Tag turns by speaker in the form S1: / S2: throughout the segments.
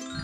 S1: you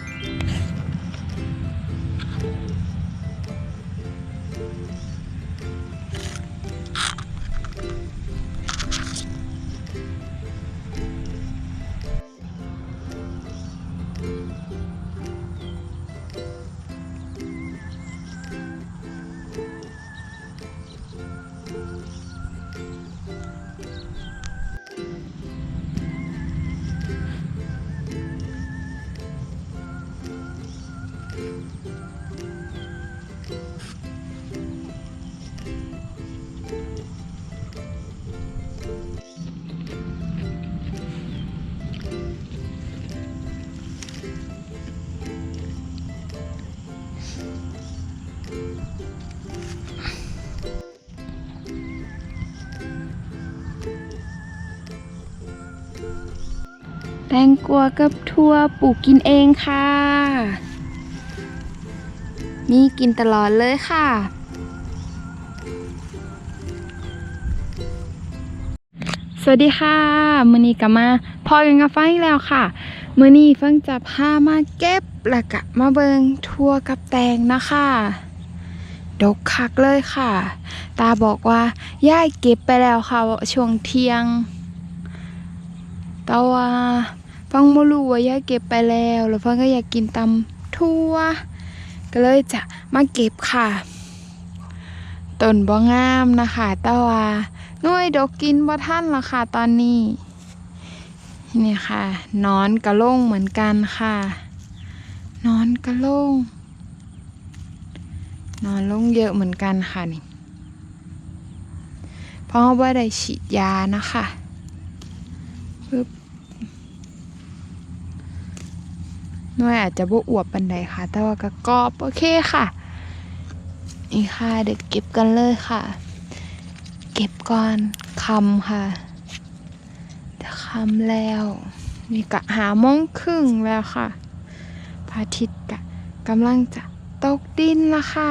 S1: แตงกวากับทั่วปลูกกินเองค่ะมีกินตลอดเลยค่ะ สวัสดีค่ะ มือนี้กลับมาพอกันกับฟังอีกแล้วค่ะ มือนี้ฟังจะพามาเก็บแล้วก็มาเบิงทั่วกับแตงนะคะดกคักเลยค่ะ ตาบอกว่าย่ายเก็บไปแล้วค่ะช่วงเที่ยงแต่ว่า ฟังไม่รู้ว่าย่าเก็บไปแล้ว แล้วฟังก็อยากกินตำทั่ว ก็เลยจะมาเก็บค่ะต้นบ่งามนะคะแต่ว่าน่วยดกกินบ่ท่านละค่ะตอนนี้นี่ค่ะนอนกระโล่งเหมือนกันค่ะ นอนกระโล่งนอนลงเยอะเหมือนกันค่ะนี่เพราะว่าได้ฉีดยานะคะปึ๊บ ห น่วยอาจจะบ่อวบปันใดค่ะ แต่ว่าก็กรอบโอเคค่ะ นี่ค่ะเด็กเก็บกันเลยค่ะ เก็บก่อนคำค่ะจะคำแล้ว นี่กะหาโมงครึ่งแล้วค่ะพระอาทิตย์กะกำลังจะตกดินละค่ะ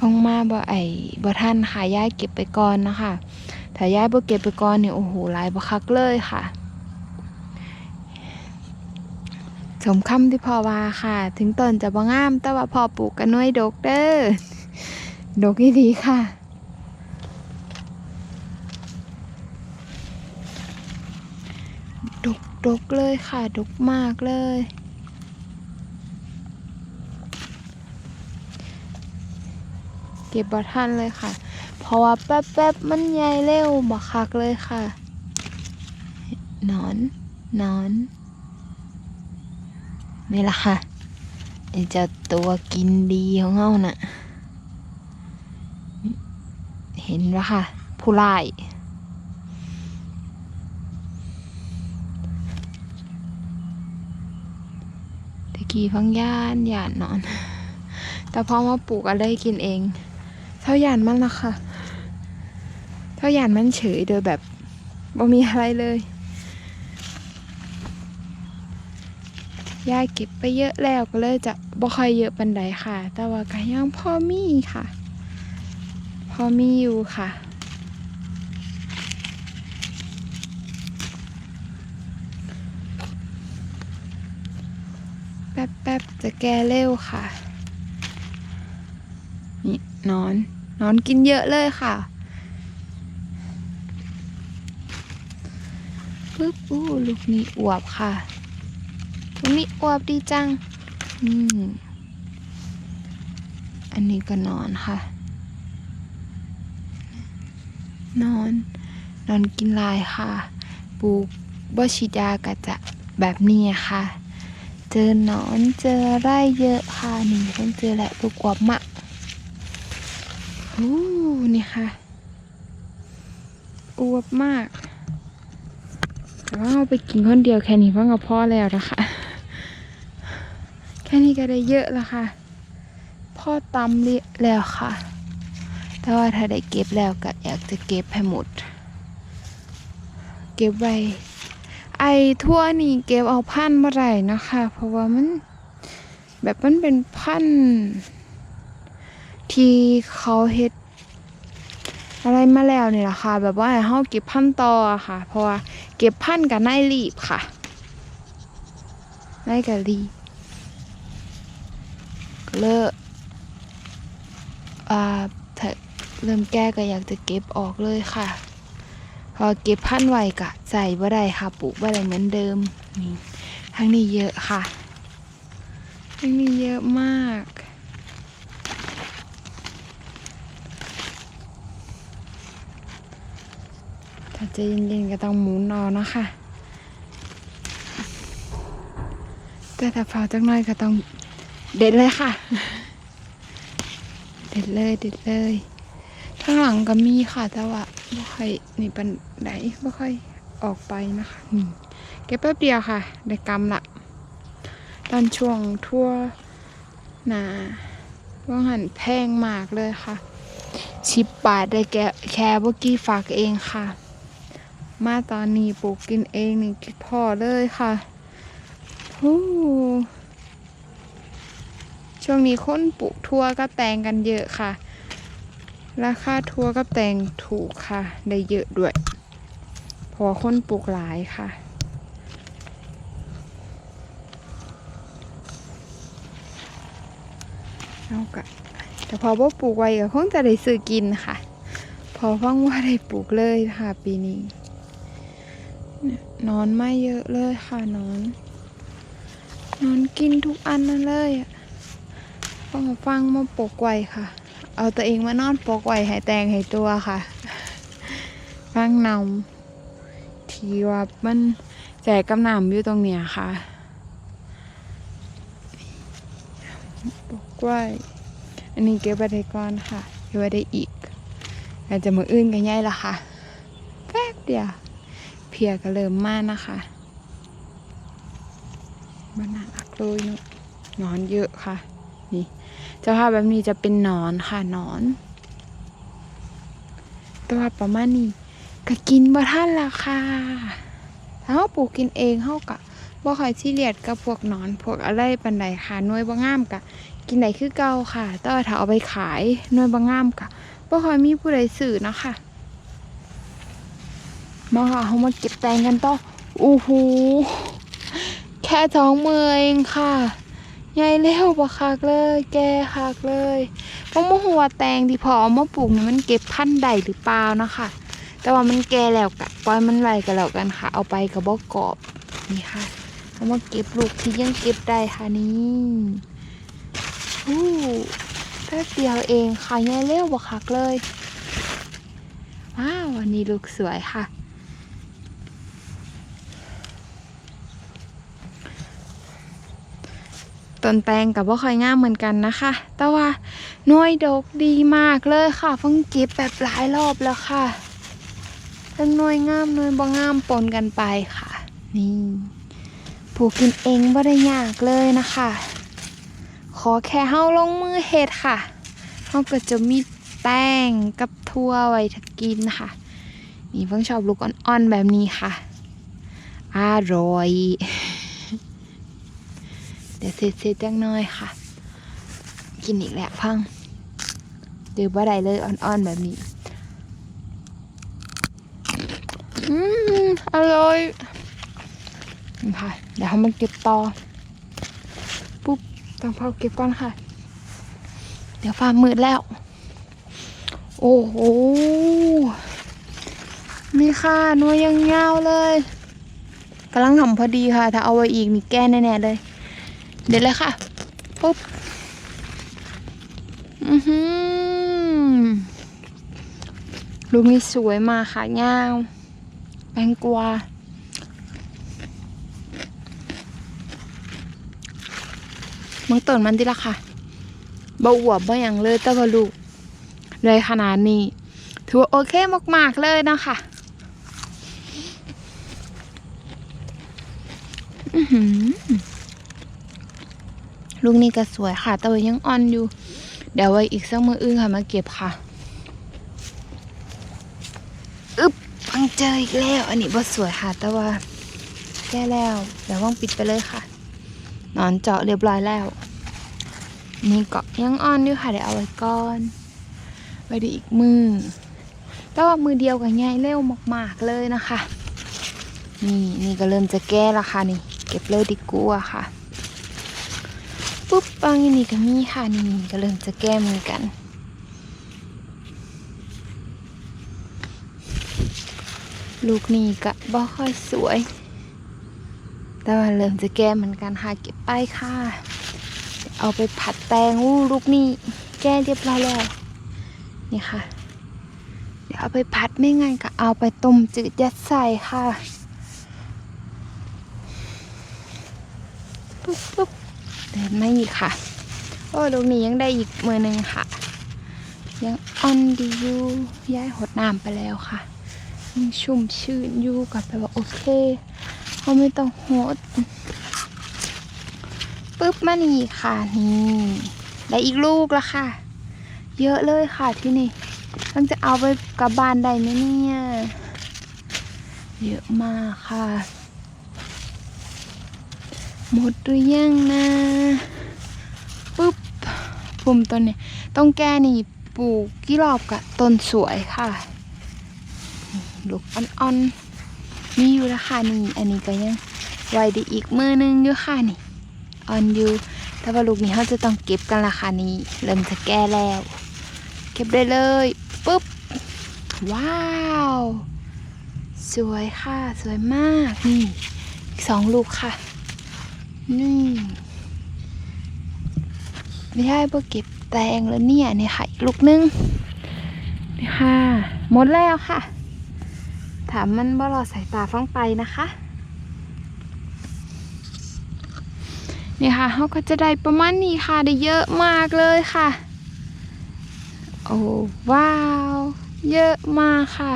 S1: ลงมาบ่ไอบ่ท่านค่ะย้ายเก็บไปก่อนนะคะ ถ้าย้ายบ่เก็บไปก่อนเนี่ยโอ้โหหลายบ่คักเลยค่ะ สมคำที่พ่อว่าค่ะ ถึงต้นจะบ่งาม แต่ว่าพ่อปลูกกันน้อยดกเด้อดกอีดีค่ะดกดกเลยค่ะดกมากเลย เก็บบ่ทันเลยค่ะ เพราะว่าแป๊บๆมันใหญ่เร็วบักคักเลยค่ะนอนนอน นี่แหละค่ะไอ้เจ้าตัวกินดีของเฮาน่ะ เห็นปะค่ะ ผู้ไล่ายตะกี้ฟังย่านหย่านนอน แต่พอมาปลูกอะไรกินเองเท่าหย่านมันละค่ะเท่าหย่านมันเฉยโดยแบบบ่มีอะไรเลย ยายเก็บไปเยอะแล้วก็เลยจะบ่ค่อยเยอะปันใดค่ะ แต่ว่าก็ยังพอมีค่ะ พอมีอยู่ค่ะแป๊บๆ จะแก้เร็วค่ะ นี่นอน นอนกินเยอะเลยค่ะ ปึ๊บอู้ลูกนี้อวบค่ะ ตรงนี้อวบดีจังอืมอันนี้ก็นอนค่ะ นอน นอนกินลายค่ะ ปลูกบชิดยาก็จะแบบนี้ค่ะ เจอหนอนเจอไร่เยอะค่ะนี่เพิ่งเจอแหละลูกอวบมากอู้นี่ค่ะอวบมากแต่ว่าเอาไปกินคนเดียวแค่นี้ก็เอาพอแล้วนะคะ แค่นี้ก็ได้เยอะแล้วค่ะ พ่อตำเรียแล้วค่ะ แต่ว่าถ้าได้เก็บแล้วก็อยากจะเก็บให้หมด เก็บไว้ ไอ้ทั่วนี่เก็บเอาพันเมื่อไหร่นะคะ เพราะว่ามันแบบมันเป็นพันที่เขาเฮ็ดอะไรมาแล้วนี่แหละค่ะ แบบว่าให้เฮาเก็บพันต่อค่ะ เพราะว่าเก็บพันกับนายรีบค่ะนายกับรีบ เลอ่าถ้าเริ่มแก้ก็อยากจะเก็บออกเลยค่ะ พอเก็บพันไว้กะใส่บ่ได้ค่ะปลูกบ่ได้เหมือนเดิมนี่ทั้งนี้เยอะค่ะทั้งนี้เยอะมากถ้าจะเย็นๆก็ต้องหมุนเอนะคะแต่ถ้าเฝ้าจักน่อยก็ต้อง เด็ดเลยค่ะ เด็ดเลยเด็ดเลยข้างหลังก็มีค่ะ แต่ว่าไม่ค่อยนี่ปันไดไม่ค่อยออกไปนะคะนี่เก็บแป๊บเดียวค่ะ ได้กำละ ตอนช่วงทั่วนาว่าหันแพงมากเลยค่ะชิบบาทได้แกะแค่บุกี้ฝากเองค่ะ มาตอนนี้ปลูกกินเองนี่คิดพอเลยค่ะฮู้ ช่วงนี้คนปลูกทั่วกับแตงกันเยอะค่ะ ราคาทั่วกับแตงถูกค่ะ ได้เยอะด้วยเพราะคนปลูกหลายค่ะเอากะแต่พอว่าปลูกไว้ก็คงจะได้ซื้อกินค่ะ พอฟังว่าได้ปลูกเลยค่ะ ปีนี้เนี่ยนอนไม่เยอะเลยค่ะนอน นอนกินทุกอันนั่นเลยอะ พอฟังมาปลูกไว้ค่ะ เอาตัวเองมานอนปลูกไว้ให้แตงให้ตัวค่ะ ฟังนำทีว่ามันแจกกำนำอยู่ตรงเนี้ยค่ะปลูกไว้อันนี้เก็บไว้ได้ก่อนค่ะ เก็บไว้ได้อีก อาจจะมืออื่นกันย่ายละค่ะ แป๊บเดียว เพียก็เริ่มมากนะคะบ้านนารักเลยนอะหนอนเยอะค่ะ นี่เจ้าภาพแบบนี้จะเป็นหนอนค่ะนอน ตัวประมาณนี้ก็กินบ่ท่านละค่ะถ้าเราปลูกกินเองเฮากะบ่ค่อยซีเรียสกับพวกหนอนพวกอะไรปันใดค่ะน่วยบ่งามกะ กินไหนคือเก่าค่ะแต่ว่าถ้าเอาไปขายน่วยบางามกะบ่ค่อยมีผู้ใดซื้อนะคะมาค่ะเขามาเก็บแตงกันต่อโอ้โหแค่ท้องมือเองค่ะ ใหญ่เร็วปะคักเลย แกคักเลยเพราะมหัวแตงที่พอเอามาปลูกนี่มันเก็บพันธุ์ใดหรือเปล่านะคะ แต่ว่ามันแก่แล้วกะปล่อยมันไว้กันแล้วกันค่ะ เอาไปกับบอกกรอบนี่ค่ะเอามาเก็บลูกที่ยังเก็บได้ค่ะนี่อู้แป๊บเดียวเองค่ะยายเร็วบวคักเลยว้าววันนี้ลูกสวยค่ะ ต้นแตงกับว่าค่อยงามเหมือนกันนะคะ แต่ว่าน่วยดกดีมากเลยค่ะเพิ่งเก็บแบบหลายรอบแล้วค่ะทั้งน่วยงามน่วยบ่งามปนกันไปค่ะ นี่ปลูกกินเองบ่ได้ยากเลยนะคะ ขอแค่เฮาลงมือเฮ็ดค่ะเฮาก็จะมีแป้งกับทั่วไว้กินค่ะ นี่เพิ่งชอบลูกอ่อนๆแบบนี้ค่ะอร่อย เดี๋ยวเสร็จๆจังน้อยค่ะ กินอีกแล้วพังเดือบ่ได้เลยอ่อนๆแบบนี้ อืมอร่อยค่ะ เดี๋ยวเขามาเก็บต่อ ปุ๊บ ต้องเผาเก็บก่อนค่ะ เดี๋ยวฟ้ามืดแล้ว โอ้โหนี่ค่ะนัวยังยาเลยกำลังทำพอดีค่ะ ถ้าเอาไว้อีกนี่แก้แน่ๆเลย เด็ดเลยค่ะ ปุ๊บ อือหือลูกนี้สวยมากค่ะยาวแตงกวามังต้นมันดีละค่ะบ่อวบบ่อย่างเลยแต่ว่าลูกเลยขนาดนี้ ถือว่าโอเคมาก ๆ เลยนะคะอือหือ ลูกนี้ก็สวยค่ะ แต่ว่ายังอ่อนอยู่ เดี๋ยวไว้อีกสักมืออื่นค่ะมาเก็บค่ะอึ๊บฟังเจออีกแล้ว อันนี้บ่สวยค่ะ แต่ว่าแก้แล้ว เดี๋ยวว่างปิดไปเลยค่ะ นอนเจาะเรียบร้อยแล้ว นี่ก็ยังอ่อนอยู่ค่ะเดี๋ยวเอาไว้ก่อนไว้ดูอีกมือแต่ว่ามือเดียวกับง่ายเร็วมากๆเลยนะคะ นี่นี่ก็เริ่มจะแก้และค่ะนี่ เก็บเลยดีกว่าค่ะ ปุ๊บบางอันนี่ก็มีค่ะนี่ก็เริ่มจะแก้มือนกัน ลูกนี่ก็บ่ค่อยสวย แต่ว่าเริ่มจะแก้เหมือนกันค่ะเก็บไปค่ะ เอาไปผัดแตงอู้ลูกนี่แก้เรียบร้อยแล้วนี่ค่ะ เดี๋ยวเอาไปผัดไม่งั้นก็เอาไปต้มจืดยัดใส่ค่ะปุ๊บปุ๊บ เดินมาอีค่ะ โอ้ลูกนี้ยังได้อีกมือหนึ่งค่ะ ยังอ่อนดีอยู่ย้ายหดน้ำไปแล้วค่ะยังชุ่มชื่นอยู่กับแปลว่าโอเคเขาไม่ต้องหดปุ๊บมานี่ค่ะนี่ได้อีกลูกแล้วค่ะ เยอะเลยค่ะที่นี่ต้องจะเอาไปกลับบ้านได้ไหมเนี่ยเยอะมากค่ะ หมดหรือยังนะปุ๊บปุ่มต้นเนี่ยต้องแก้นี่ปลูกกี่รอบกะต้นสวยค่ะลูกอ่อนๆมีอยู่แล้วค่ะนี่อันนี้ก็ยังไว้ได้อีกมือนึงอยู่ค่ะนี่อ่อนอยู่แต่ว่าลูกนี้เขาจะต้องเก็บกันละค่ะนี่เริ่มจะแก้แล้ว เก็บได้เลยปุ๊บว้าว สวยค่ะ สวยมากนี่อีกสองลูกค่ะ นี่ไม่ใช่พวกเก็บแตงแล้วเนี่ยเนี่ยค่ะลูกนึงนี่ค่ะ หมดแล้วค่ะ ถามมันบ่รอสายตาฟังไปนะคะ นี่ค่ะเขาก็จะได้ประมาณนี้ค่ะได้เยอะมากเลยค่ะ โอ้ว้าว เยอะมากค่ะ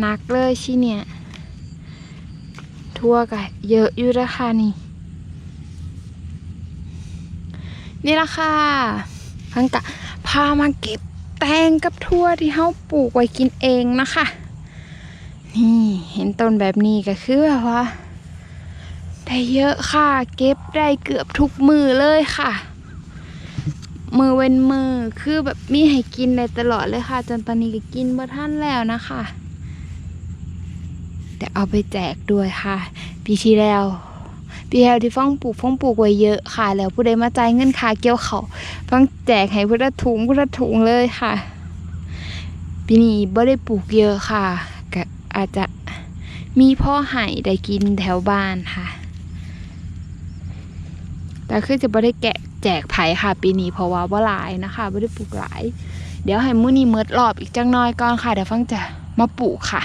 S1: หนักเลยชิเนี่ย ทั่วกะเยอะอยู่แล้วค่ะนี่ นี่ละค่ะพังกะพามาเก็บแตงกับทั่วที่เขาปลูกไว้กินเองนะคะ นี่เห็นต้นแบบนี้ก็คือแบบว่าได้เยอะค่ะ เก็บได้เกือบทุกมือเลยค่ะ มือเว้นมือคือแบบมีให้กินได้ตลอดเลยค่ะ จนตอนนี้ก็กินบ่ท่านแล้วนะคะเดี๋ยวเอาไปแจกด้วยค่ะ ปีที่แล้ว ปีที่แล้วที่ฟ้องปลูกฟ้องปลูกไว้เยอะค่ะ แล้วผู้ใดมาจ่ายเงินค่าเกี่ยวเขาฟ้องแจกให้พุทธถุงพุทธถุงเลยค่ะปีนี้บ่ได้ปลูกเยอะค่ะก็อาจจะมีพ่อไห่ได้กินแถวบ้านค่ะ แต่คือจะไม่ได้แกะแจกไผ่ค่ะ ปีนี้เพราะว่าว่หลายนะคะไม่ได้ปลูกหลาย เดี๋ยวให้มื้อนี้เมิดรอบอีกจังน้อยก่อนค่ะเดี๋ยวฟังจะมาปลูกค่ะ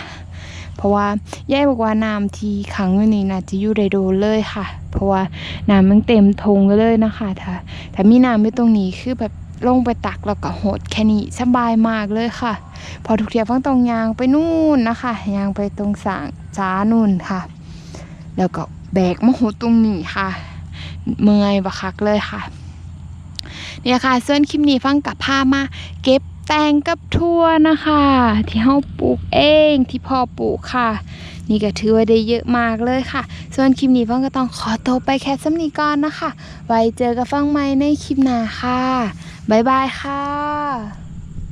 S1: เพราะว่ายายบอกว่าน้ำที่ขังอยู่นี่น่าจะอยู่ได้โดนเลยค่ะ เพราะว่าน้ำมันเต็มทงเลยนะคะถ้าถ้ามีน้ำไม่ตรงนี้คือแบบลงไปตักแล้วก็โหดแค่นี้สบายมากเลยค่ะ พอทุกเทียฟังตรงยางไปนู่นนะคะยางไปตรงสางจ้านู่นค่ะ แล้วก็แบกมาโหดตรงนี้ค่ะ เมื่อยบักคักเลยค่ะเนี่ยค่ะส่วนคลิปนี้ฟังกับพามาเก็บ แตงกับทั่วนะคะ ที่เฮาปลูกเองที่พ่อปลูกค่ะ นี่ก็ถือว่าได้เยอะมากเลยค่ะ ส่วนคลิปนี้ฟังก็ต้องขอตัวไปแค่สำนีก่อนนะคะ ไว้เจอกับฟังใหม่ในคลิปหน้าค่ะ บ๊ายบายค่ะ